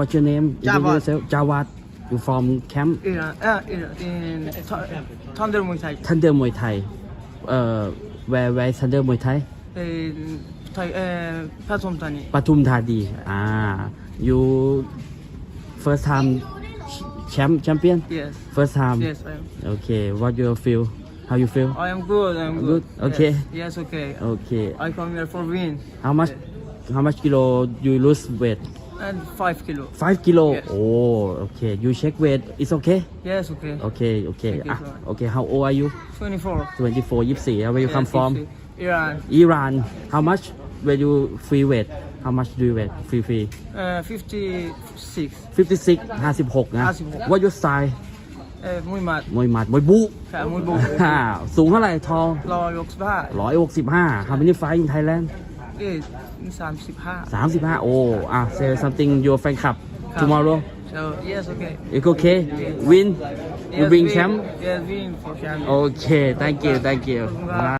What's your name? Jawad. Yourself? Jawad. You from camp? Uh, in, uh, in, in Thunder Muay Thai. Thunder Muay Thai. Uh, where where Thunder Muay Thai? In Thai, uh, Patum Thani. Patum Thani. Ah, you first time champ champion? Yes. First time. Yes, I am. Okay. What you feel? How you feel? I am good. I am good. good. Okay. Yes. yes. Okay. Okay. I come here for win. How much? Yes. How much kilo you lose weight? And five kilo. 5 kilo Yes. oh okay you check weight it's okay Yes, okay. okay okay Thank you, ah, sir. okay how old are you 24. 24 24 where you Yes, come from Iran. Iran how much where you free weight how much do you weight free free Uh, 56. 56 56นะ 56 what your size Uh, muy mat. มวยหมัดมวยบุค่ะ muy bu. ฮ่าสูงเท่าไหร่ทองรอยกสิบห้าร้อยหกสิบห้า How many fight in Thailand เอ้ยสามสิบห้า สามสิบห้าโอ้อ่ะ say something your fan club tomorrow so yes okay it's okay win you Yes, bring win. champ yes win for champ okay thank you thank you ขอบคุณครับ